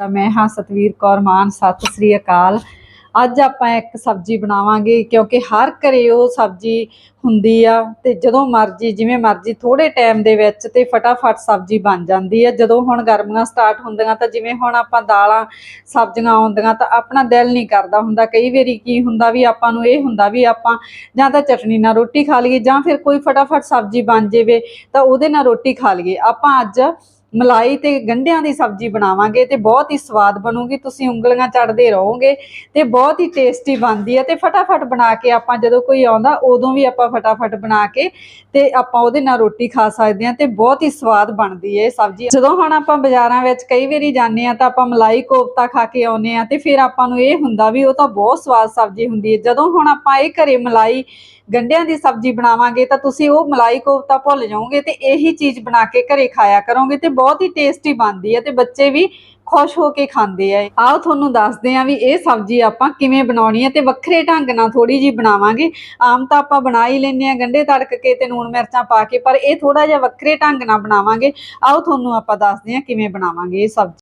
ਮੈਂ ਹਾਂ ਸਤਵੀਰ ਕੌਰ ਮਾਨ, ਸਤਿ ਸ੍ਰੀ ਅਕਾਲ। ਅੱਜ ਆਪਾਂ ਇੱਕ ਸਬਜ਼ੀ ਬਣਾਵਾਂਗੇ ਕਿਉਂਕਿ ਹਰ ਘਰੇ ਉਹ ਸਬਜ਼ੀ ਹੁੰਦੀ ਆ ਤੇ ਜਦੋਂ ਮਰਜ਼ੀ, ਜਿਵੇਂ ਮਰਜ਼ੀ ਥੋੜੇ ਟਾਈਮ ਦੇ ਵਿੱਚ ਤੇ ਫਟਾਫਟ ਸਬਜ਼ੀ ਬਣ ਜਾਂਦੀ ਆ। ਜਦੋਂ ਹੁਣ ਗਰਮੀਆਂ ਸਟਾਰਟ ਹੁੰਦੀਆਂ ਤਾਂ ਜਿਵੇਂ ਹੁਣ ਆਪਾਂ ਦਾਲਾਂ, ਸਬਜ਼ੀਆਂ ਆਉਂਦੀਆਂ ਤਾਂ ਆਪਣਾ ਦਿਲ ਨਹੀਂ ਕਰਦਾ ਹੁੰਦਾ। ਕਈ ਵਾਰੀ ਕੀ ਹੁੰਦਾ ਵੀ ਆਪਾਂ ਨੂੰ ਇਹ ਹੁੰਦਾ ਵੀ ਆਪਾਂ ਜਾਂ ਤਾਂ ਚਟਨੀ ਨਾਲ ਰੋਟੀ ਖਾ ਲਈਏ ਜਾਂ ਫਿਰ ਕੋਈ ਫਟਾਫਟ ਸਬਜ਼ੀ ਬਣ ਜਾਵੇ ਤਾਂ ਉਹਦੇ ਨਾਲ ਰੋਟੀ ਖਾ ਲਈਏ। ਆਪਾਂ ਅੱਜ ਮਲਾਈ ਤੇ ਗੰਢਿਆਂ ਦੀ ਸਬਜ਼ੀ ਬਣਾਵਾਂਗੇ ਤੇ ਬਹੁਤ ਹੀ ਸਵਾਦ ਬਣੂਗੀ, ਤੁਸੀਂ ਉਂਗਲੀਆਂ ਚੜਦੇ ਰਹੋਗੇ ਤੇ ਬਹੁਤ ਹੀ ਟੇਸਟੀ ਬਣਦੀ ਹੈ ਤੇ ਫਟਾਫਟ ਬਣਾ ਕੇ ਆਪਾਂ ਜਦੋਂ ਕੋਈ ਆਉਂਦਾ, ਉਦੋਂ ਵੀ ਆਪਾਂ ਫਟਾਫਟ ਬਣਾ ਕੇ ਤੇ ਆਪਾਂ ਉਹਦੇ ਨਾਲ ਰੋਟੀ ਖਾ ਸਕਦੇ ਹਾਂ ਤੇ ਬਹੁਤ ਹੀ ਸਵਾਦ ਬਣਦੀ ਹੈ ਇਹ ਸਬਜ਼ੀ। ਜਦੋਂ ਹੁਣ ਆਪਾਂ ਬਾਜ਼ਾਰਾਂ ਵਿੱਚ ਕਈ ਵਾਰੀ ਜਾਂਦੇ ਆ ਤਾਂ ਆਪਾਂ ਮਲਾਈ ਕੋਫਤਾ ਖਾ ਕੇ ਆਉਨੇ ਆ ਤੇ ਫਿਰ ਆਪਾਂ ਨੂੰ ਇਹ ਹੁੰਦਾ ਵੀ ਉਹ ਤਾਂ ਬਹੁਤ ਸਵਾਦ ਸਬਜ਼ੀ ਹੁੰਦੀ ਹੈ। ਜਦੋਂ ਹੁਣ ਆਪਾਂ ਇਹ ਘਰੇ ਮਲਾਈ ਗੰਢਿਆਂ ਦੀ ਸਬਜ਼ੀ ਬਣਾਵਾਂਗੇ ਤਾਂ ਤੁਸੀਂ ਉਹ ਮਲਾਈ ਕੋਫਤਾ ਭੁੱਲ ਜਾਓਗੇ ਤੇ ਇਹੀ ਚੀਜ਼ ਬਣਾ ਕੇ ਘਰੇ ਖਾਇਆ ਕਰੋਗੇ ਤੇ ਬਹੁਤ ਹੀ ਟੇਸਟੀ ਬਣਦੀ ਹੈ ਤੇ ਬੱਚੇ ਵੀ ਖੁਸ਼ ਹੋ ਕੇ ਖਾਂਦੇ ਆ ਆਓ ਤੁਹਾਨੂੰ ਦੱਸਦੇ ਆ ਵੀ ਇਹ ਸਬਜ਼ੀ ਆਪਾਂ ਕਿਵੇਂ ਬਣਾਉਣੀ ਹੈ ਤੇ ਵੱਖਰੇ ਢੰਗ ਨਾਲ ਥੋੜੀ ਜੀ ਬਣਾਵਾਂਗੇ। ਆਮ ਤਾਂ ਆਪਾਂ ਬਣਾ ਹੀ ਲੈਂਦੇ ਆ ਗੰਢੇ ਤੜਕ ਕੇ ਤੇ ਲੂਣ ਮਿਰਚਾਂ ਪਾ ਕੇ ਪਰ ਇਹ ਥੋੜਾ ਜਿਹਾ ਵੱਖਰੇ ਢੰਗ ਨਾਲ ਬਣਾਵਾਂਗੇ। ਆਓ ਤੁਹਾਨੂੰ ਆਪਾਂ ਦੱਸਦੇ ਆ ਕਿਵੇਂ ਬਣਾਵਾਂਗੇ ਇਹ ਸਬਜ਼ੀ।